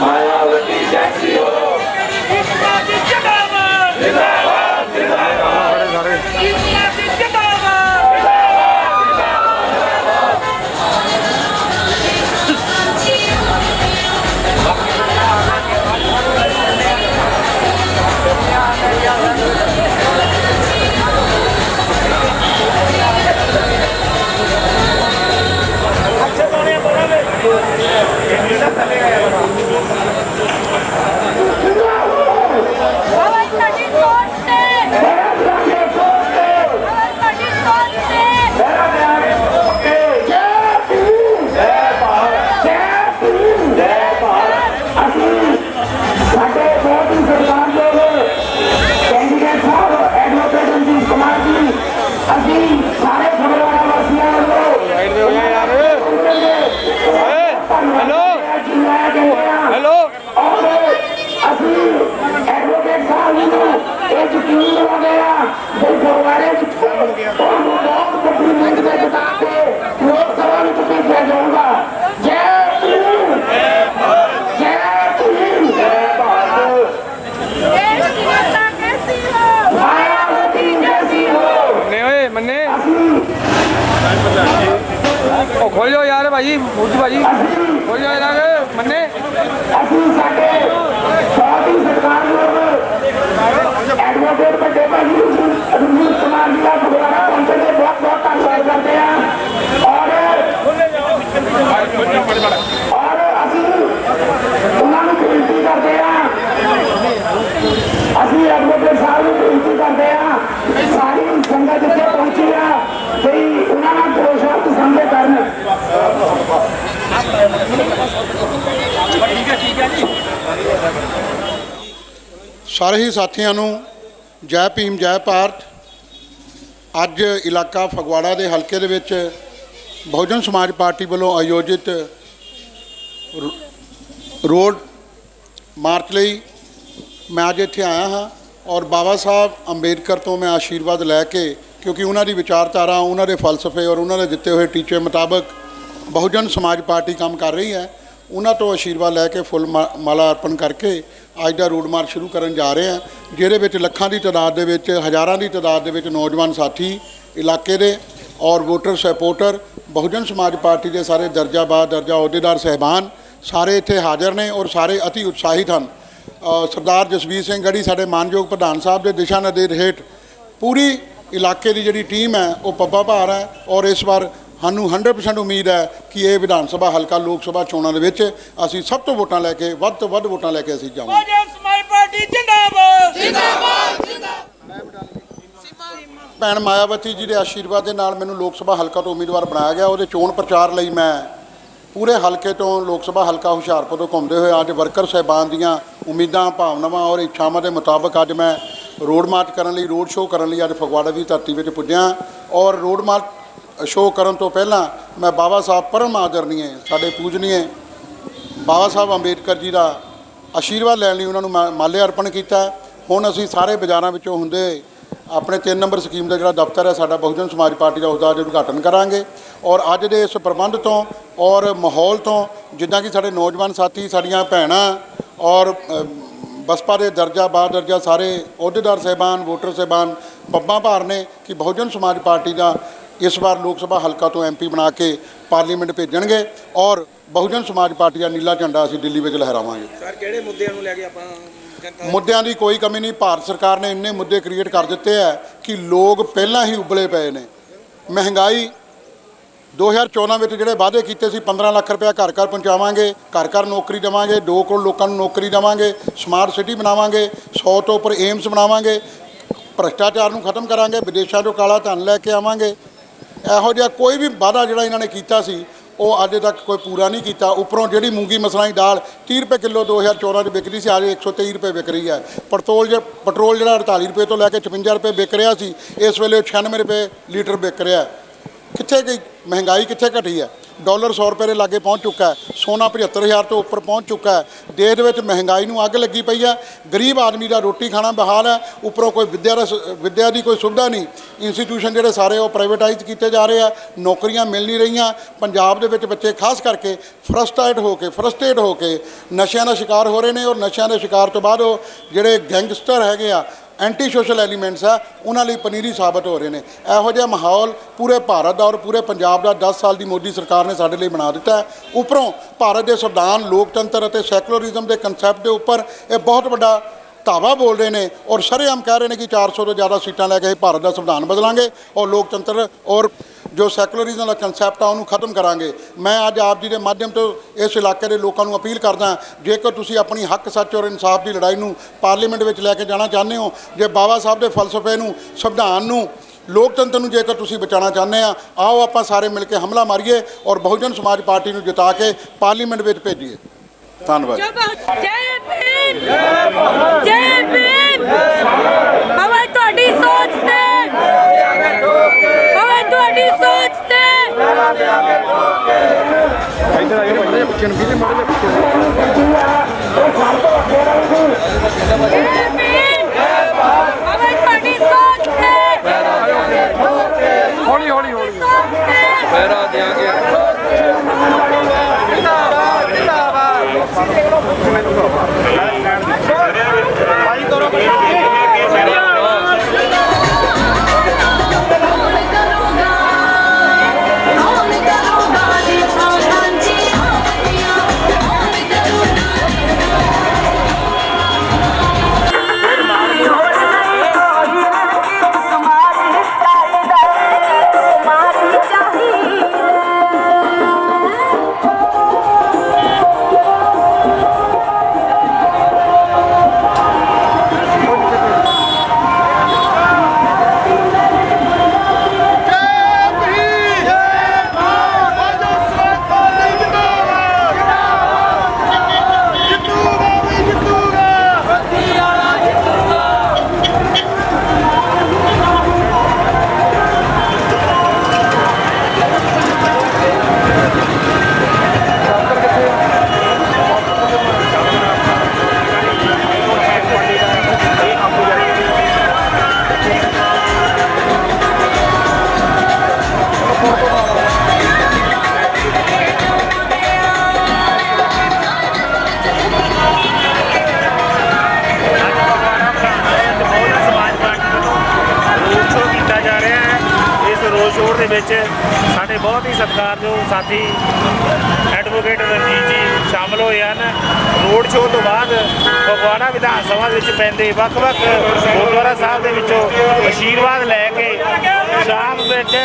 Bye. ਸਾਰੇ ਸਾਥੀਆਂ ਨੂੰ ਜੈ ਭੀਮ, ਜੈ ਭਾਰਤ। ਅੱਜ ਇਲਾਕਾ ਫਗਵਾੜਾ ਦੇ ਹਲਕੇ ਦੇ ਵਿੱਚ ਬਹੁਜਨ ਸਮਾਜ ਪਾਰਟੀ ਵੱਲੋਂ ਆਯੋਜਿਤ ਰੋਡ ਮਾਰਚ ਲਈ ਮੈਂ ਅੱਜ ਇੱਥੇ ਆਇਆ ਹਾਂ ਔਰ ਬਾਬਾ ਸਾਹਿਬ ਅੰਬੇਦਕਰ ਤੋਂ ਮੈਂ ਆਸ਼ੀਰਵਾਦ ਲੈ ਕੇ, ਕਿਉਂਕਿ ਉਹਨਾਂ ਦੀ ਵਿਚਾਰਧਾਰਾ, ਉਹਨਾਂ ਦੇ ਫਲਸਫੇ ਔਰ ਉਹਨਾਂ ਦੇ ਦਿੱਤੇ ਹੋਏ ਟੀਚੇ ਮੁਤਾਬਕ ਬਹੁਜਨ ਸਮਾਜ ਪਾਰਟੀ ਕੰਮ ਕਰ ਰਹੀ ਹੈ। ਉਹਨਾਂ ਤੋਂ ਆਸ਼ੀਰਵਾਦ ਲੈ ਕੇ ਫੁੱਲ ਮਾ- ਮਾਲਾ ਅਰਪਣ ਕਰਕੇ ਅੱਜ ਦਾ ਰੋਡ ਮਾਰਚ ਸ਼ੁਰੂ ਕਰਨ ਜਾ ਰਹੇ ਹਾਂ, ਜਿਹਦੇ ਵਿੱਚ ਲੱਖਾਂ ਦੀ ਤਾਦਾਦ ਦੇ ਵਿੱਚ, ਹਜ਼ਾਰਾਂ ਦੀ ਤਾਦਾਦ ਦੇ ਵਿੱਚ ਨੌਜਵਾਨ ਸਾਥੀ ਇਲਾਕੇ ਦੇ ਔਰ ਵੋਟਰ ਸਪੋਰਟਰ, ਬਹੁਜਨ ਸਮਾਜ ਪਾਰਟੀ ਦੇ ਸਾਰੇ ਦਰਜਾ ਬਾਦ ਦਰਜਾ ਅਹੁਦੇਦਾਰ ਸਹਿਬਾਨ ਸਾਰੇ ਇੱਥੇ ਹਾਜ਼ਰ ਨੇ ਔਰ ਸਾਰੇ ਅਤੀ ਉਤਸ਼ਾਹਿਤ ਹਨ। ਸਰਦਾਰ ਜਸਵੀਰ ਸਿੰਘ ਗੜੀ, ਸਾਡੇ ਮਾਨਯੋਗ ਪ੍ਰਧਾਨ ਸਾਹਿਬ ਦੇ ਦਿਸ਼ਾ ਨਿਰਦੇਸ਼ ਹੇਠ ਪੂਰੀ ਇਲਾਕੇ ਦੀ ਜਿਹੜੀ ਟੀਮ ਹੈ, ਉਹ ਪੱਬਾ ਭਾਰ ਹੈ ਔਰ ਇਸ ਵਾਰ ਸਾਨੂੰ 100% ਉਮੀਦ ਹੈ ਕਿ ਇਹ ਵਿਧਾਨ ਸਭਾ ਹਲਕਾ ਲੋਕ ਸਭਾ ਚੋਣਾਂ ਦੇ ਵਿੱਚ ਅਸੀਂ ਸਭ ਤੋਂ ਵੋਟਾਂ ਲੈ ਕੇ ਵੱਧ ਤੋਂ ਵੱਧ ਵੋਟਾਂ ਲੈ ਕੇ ਅਸੀਂ ਜਾਵਾਂਗੇ। ਭੈਣ ਮਾਇਆਵਤੀ ਜੀ ਦੇ ਆਸ਼ੀਰਵਾਦ ਦੇ ਨਾਲ ਮੈਨੂੰ ਲੋਕ ਸਭਾ ਹਲਕਾ ਤੋਂ ਉਮੀਦਵਾਰ ਬਣਾਇਆ ਗਿਆ। ਉਹਦੇ ਚੋਣ ਪ੍ਰਚਾਰ ਲਈ ਮੈਂ ਪੂਰੇ ਹਲਕੇ ਤੋਂ ਲੋਕ ਸਭਾ ਹਲਕਾ ਹੁਸ਼ਿਆਰਪੁਰ ਤੋਂ ਘੁੰਮਦੇ ਹੋਏ ਅੱਜ ਵਰਕਰ ਸਹਿਬਾਨ ਦੀਆਂ ਉਮੀਦਾਂ ਭਾਵਨਾਵਾਂ ਔਰ ਇੱਛਾਵਾਂ ਦੇ ਮੁਤਾਬਕ ਅੱਜ ਮੈਂ ਰੋਡ ਮਾਰਚ ਕਰਨ ਲਈ ਰੋਡ ਸ਼ੋਅ ਕਰਨ ਲਈ ਅੱਜ ਫਗਵਾੜਾ ਦੀ ਧਰਤੀ ਵਿੱਚ ਪੁੱਜਿਆ। ਔਰ ਰੋਡ ਮਾਰਚ ਸ਼ੋਅ ਕਰਨ ਤੋਂ ਪਹਿਲਾਂ ਮੈਂ ਬਾਬਾ ਸਾਹਿਬ ਪਰਮ ਆਦਰਨੀਏ ਸਾਡੇ ਪੂਜਨੀਏ। ਬਾਬਾ ਸਾਹਿਬ ਅੰਬੇਦਕਰ ਜੀ ਦਾ ਆਸ਼ੀਰਵਾਦ ਲੈਣ ਲਈ ਉਹਨਾਂ ਨੂੰ ਮਾ- ਮਾਲੇ ਅਰਪਣ ਕੀਤਾ। ਹੁਣ ਅਸੀਂ ਸਾਰੇ ਬਾਜ਼ਾਰਾਂ ਵਿੱਚੋਂ ਹੁੰਦੇ ਆਪਣੇ 3 ਨੰਬਰ ਸਕੀਮ ਦਾ ਜਿਹੜਾ ਦਫ਼ਤਰ ਹੈ, ਸਾਡਾ ਬਹੁਜਨ ਸਮਾਜ ਪਾਰਟੀ ਦਾ, ਉਸਦਾ ਅੱਜ ਉਦਘਾਟਨ ਕਰਾਂਗੇ। ਔਰ ਅੱਜ ਦੇ ਇਸ ਪ੍ਰਬੰਧ ਤੋਂ ਔਰ ਮਾਹੌਲ ਤੋਂ, ਜਿੱਦਾਂ ਕਿ ਸਾਡੇ ਨੌਜਵਾਨ ਸਾਥੀ, ਸਾਡੀਆਂ ਭੈਣਾਂ ਔਰ ਬਸਪਾ ਦੇ ਦਰਜਾ ਬਾਰ ਦਰਜਾ ਸਾਰੇ ਅਹੁਦੇਦਾਰ ਸਹਿਬਾਨ, ਵੋਟਰ ਸਹਿਬਾਨ, ਪੱਬਾਂ ਭਾਰ ਨੇ ਕਿ ਬਹੁਜਨ ਸਮਾਜ ਪਾਰਟੀ ਦਾ ਇਸ ਵਾਰ ਲੋਕ ਸਭਾ ਹਲਕਾ ਤੋਂ ਐਮਪੀ ਬਣਾ ਕੇ ਪਾਰਲੀਮੈਂਟ ਭੇਜਣਗੇ ਔਰ ਬਹੁਜਨ ਸਮਾਜ ਪਾਰਟੀ ਦਾ ਨੀਲਾ ਝੰਡਾ ਅਸੀਂ ਦਿੱਲੀ ਵਿੱਚ ਲਹਿਰਾਵਾਂਗੇ। ਸਰ ਕਿਹੜੇ ਮੁੱਦਿਆਂ ਨੂੰ ਲੈ ਕੇ ਆਪਾਂ ਜਨਤਾ ਮੁੱਦਿਆਂ ਦੀ ਕੋਈ ਕਮੀ ਨਹੀਂ। ਭਾਰਤ ਸਰਕਾਰ ਨੇ ਇੰਨੇ ਮੁੱਦੇ ਕ੍ਰੀਏਟ ਕਰ ਦਿੱਤੇ ਹੈ ਕਿ ਲੋਕ ਪਹਿਲਾਂ ਹੀ ਉਬਲੇ ਪਏ ਨੇ। ਮਹਿੰਗਾਈ 2014 ਵਿੱਚ ਜਿਹੜੇ ਵਾਅਦੇ ਕੀਤੇ ਸੀ 15 ਲੱਖ ਰੁਪਇਆ ਘਰ ਘਰ ਪਹੁੰਚਾਵਾਂਗੇ ਘਰ ਘਰ ਨੌਕਰੀ ਦੇਵਾਂਗੇ 2 ਕਰੋੜ ਲੋਕਾਂ ਨੂੰ ਨੌਕਰੀ ਦੇਵਾਂਗੇ ਸਮਾਰਟ ਸਿਟੀ ਬਣਾਵਾਂਗੇ 100 ਤੋਂ ਉੱਪਰ ਏਮਸ ਬਣਾਵਾਂਗੇ ਭ੍ਰਸ਼ਟਾਚਾਰ ਨੂੰ ਖਤਮ ਕਰਾਂਗੇ ਵਿਦੇਸ਼ਾਂ ਤੋਂ ਕਾਲਾ ਧਨ ਲੈ ਕੇ ਆਵਾਂਗੇ। ਇਹੋ ਜਿਹਾ ਕੋਈ ਵੀ ਵਾਅਦਾ ਜਿਹੜਾ ਇਹਨਾਂ ਨੇ ਕੀਤਾ ਸੀ, ਉਹ ਅੱਜ ਤੱਕ ਕੋਈ ਪੂਰਾ ਨਹੀਂ ਕੀਤਾ। ਉੱਪਰੋਂ ਜਿਹੜੀ ਮੂੰਗੀ ਮਸਰਾਂ ਦੀ ਦਾਲ 30 ਰੁਪਏ ਕਿਲੋ 2014 ਚ ਵਿਕਦੀ ਸੀ, ਅੱਜ 123 ਰੁਪਏ ਵਿਕ ਰਹੀ ਹੈ। ਪੈਟਰੋਲ ਜੇ ਪੈਟਰੋਲ ਜਿਹੜਾ 48 ਰੁਪਏ ਤੋਂ ਲੈ ਕੇ 56 ਰੁਪਏ ਵਿਕ ਰਿਹਾ ਸੀ, ਇਸ ਵੇਲੇ ਉਹ 96 ਰੁਪਏ ਲੀਟਰ ਵਿਕ ਰਿਹਾ। ਕਿੱਥੇ ਗਈ? ਮਹਿੰਗਾਈ ਕਿੱਥੇ ਘਟੀ ਹੈ? ਡਾਲਰ 100 ਰੁਪਏ ਦੇ ਲਾਗੇ ਪਹੁੰਚ ਚੁੱਕਾ ਹੈ, ਸੋਨਾ 75000 ਤੋਂ ਉੱਪਰ ਪਹੁੰਚ ਚੁੱਕਾ ਹੈ। ਦੇਸ਼ ਦੇ ਵਿੱਚ ਮਹਿੰਗਾਈ ਨੂੰ ਅੱਗ ਲੱਗੀ ਪਈ ਹੈ। ਗਰੀਬ ਆਦਮੀ ਦਾ ਰੋਟੀ ਖਾਣਾ ਬਹਾਲ ਹੈ, ਉੱਪਰੋਂ ਕੋਈ ਵਿੱਦਿਆ ਦਾ ਵਿੱਦਿਆ ਦੀ ਕੋਈ ਸੁਵਿਧਾ ਨਹੀਂ। ਇੰਸਟੀਟਿਊਸ਼ਨ ਜਿਹੜੇ ਸਾਰੇ ਉਹ ਪ੍ਰਾਈਵੇਟਾਈਜ਼ ਕੀਤੇ ਜਾ ਰਹੇ ਆ, ਨੌਕਰੀਆਂ ਮਿਲ ਨਹੀਂ ਰਹੀਆਂ। ਪੰਜਾਬ ਦੇ ਵਿੱਚ ਬੱਚੇ ਖਾਸ ਕਰਕੇ ਫਰਸਟ੍ਰੇਟ ਹੋ ਕੇ ਫਰਸਟ੍ਰੇਟ ਹੋ ਕੇ ਨਸ਼ਿਆਂ ਦਾ ਸ਼ਿਕਾਰ ਹੋ ਰਹੇ ਨੇ ਔਰ ਨਸ਼ਿਆਂ ਦੇ ਸ਼ਿਕਾਰ ਤੋਂ ਬਾਅਦ ਉਹ ਜਿਹੜੇ ਗੈਂਗਸਟਰ ਹੈਗੇ ਆ ਐਂਟੀ ਸੋਸ਼ਲ ਐਲੀਮੈਂਟਸ ਆ, ਉਹਨਾਂ ਲਈ ਪਨੀਰੀ ਸਾਬਤ ਹੋ ਰਹੇ ਨੇ। ਇਹੋ ਜਿਹਾ ਮਾਹੌਲ ਪੂਰੇ ਭਾਰਤ ਦਾ ਔਰ ਪੂਰੇ ਪੰਜਾਬ ਦਾ 10 ਸਾਲ ਦੀ ਮੋਦੀ ਸਰਕਾਰ ਨੇ ਸਾਡੇ ਲਈ ਬਣਾ ਦਿੱਤਾ ਹੈ। ਉੱਪਰੋਂ ਭਾਰਤ ਦੇ ਸੰਵਿਧਾਨ, ਲੋਕਤੰਤਰ ਅਤੇ ਸੈਕੂਲਰਿਜ਼ਮ ਦੇ ਕਨਸੈਪਟ ਦੇ ਉੱਪਰ ਇਹ ਬਹੁਤ ਵੱਡਾ ਧਾਵਾ ਬੋਲ ਰਹੇ ਨੇ ਔਰ ਸ਼ਰੇਆਮ ਕਹਿ ਰਹੇ ਨੇ ਕਿ 400 ਤੋਂ ਜ਼ਿਆਦਾ ਸੀਟਾਂ ਲੈ ਕੇ ਅਸੀਂ ਭਾਰਤ ਦਾ ਸੰਵਿਧਾਨ ਬਦਲਾਂਗੇ ਔਰ ਲੋਕਤੰਤਰ ਔਰ ਜੋ ਸੈਕੂਲਰਿਜ਼ਮ ਦਾ ਕਨਸੈਪਟ ਆ, ਉਹਨੂੰ ਖਤਮ ਕਰਾਂਗੇ। ਮੈਂ ਅੱਜ ਆਪ ਜੀ ਦੇ ਮਾਧਿਅਮ ਤੋਂ ਇਸ ਇਲਾਕੇ ਦੇ ਲੋਕਾਂ ਨੂੰ ਅਪੀਲ ਕਰਦਾ ਜੇਕਰ ਤੁਸੀਂ ਆਪਣੀ ਹੱਕ, ਸੱਚ ਔਰ ਇਨਸਾਫ ਦੀ ਲੜਾਈ ਨੂੰ ਪਾਰਲੀਮੈਂਟ ਵਿੱਚ ਲੈ ਕੇ ਜਾਣਾ ਚਾਹੁੰਦੇ ਹੋ, ਜੇ ਬਾਬਾ ਸਾਹਿਬ ਦੇ ਫਲਸਫੇ ਨੂੰ, ਸੰਵਿਧਾਨ ਨੂੰ, ਲੋਕਤੰਤਰ ਨੂੰ ਜੇਕਰ ਤੁਸੀਂ ਬਚਾਉਣਾ ਚਾਹੁੰਦੇ ਆ, ਆਓ ਆਪਾਂ ਸਾਰੇ ਮਿਲ ਕੇ ਹਮਲਾ ਮਾਰੀਏ ਔਰ ਬਹੁਜਨ ਸਮਾਜ ਪਾਰਟੀ ਨੂੰ ਜਿਤਾ ਕੇ ਪਾਰਲੀਮੈਂਟ ਵਿੱਚ ਭੇਜੀਏ। ਧੰਨਵਾਦ। ਜੈ ਭੀਮ ਜੈ ਭੀਮ ਹਵਾ ਤੁਹਾਡੀ ਸੋਚ ਇੱਧਰ ਆਇਓ ਮਾੜੇ ਪਿੱਛੇ ਨੂੰ ਕਿਹਦੇ ਜੈ ਤੁਹਾਡੀ ਸੋਚ ਤੇ। ਹੌਲੀ ਹੌਲੀ ਹੌਲੀ। ਸੋਚ ਤੇ। ਪੈਰਾ ਦਿਆਂਗੇ। ਕੌਣ ਵਿੱਚ ਸਾਡੇ ਬਹੁਤ ਹੀ ਸਤਿਕਾਰਯੋਗ ਸਾਥੀ ਐਡਵੋਕੇਟ ਰਣਜੀਤ ਜੀ ਸ਼ਾਮਲ ਹੋਏ ਹਨ। ਰੋਡ ਸ਼ੋਅ ਤੋਂ ਬਾਅਦ ਫਗਵਾੜਾ ਵਿਧਾਨ ਸਭਾ ਵਿੱਚ ਪੈਂਦੇ ਵੱਖ-ਵੱਖ ਗੁਰਦੁਆਰਾ ਸਾਹਿਬ ਦੇ ਵਿੱਚੋਂ ਅਸ਼ੀਰਵਾਦ ਲੈ ਕੇ ਸ਼ਾਮ ਵਿੱਚ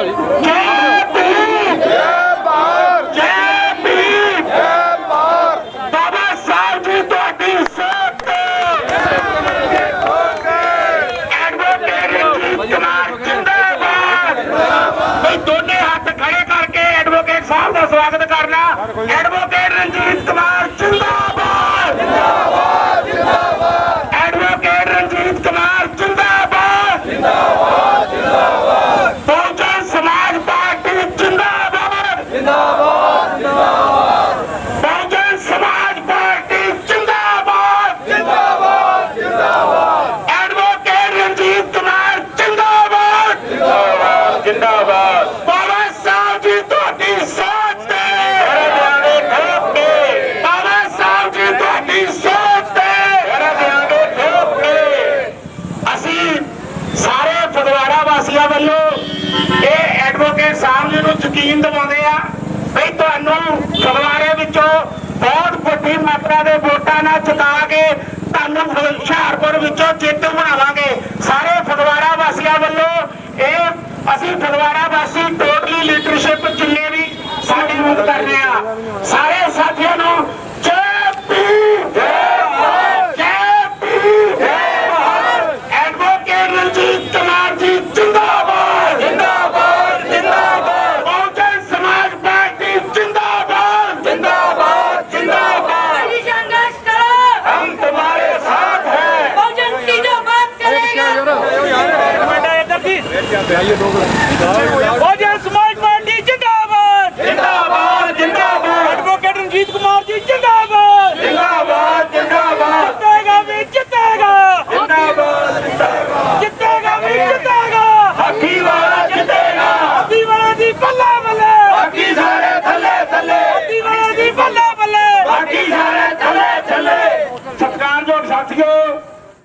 Poli. ਵਿੱਚੋਂ ਬਹੁਤ ਵੱਡੀ ਮਾਤਰਾ ਦੇ ਵੋਟਾਂ ਨਾਲ ਜਿਤਾ ਕੇ ਤੁਹਾਨੂੰ ਹੁਸ਼ਿਆਰਪੁਰ ਵਿੱਚੋਂ ਜੇਤੂ ਬਣਾਵਾਂਗੇ। ਸਾਰੇ ਫਗਵਾੜਾ ਵਾਸੀਆਂ ਵੱਲੋਂ ਇਹ ਅਸੀਂ ਫਗਵਾੜਾ ਵਾਸੀ ਟੋਟਲੀ ਲੀਡਰਸ਼ਿਪ ਜਿੰਨੇ ਵੀ ਸਾਡੇ ਮਦਦ ਕਰ ਰਹੇ ਆ, ਸਾਰੇ ਸਾਥੀਆਂ ਨੂੰ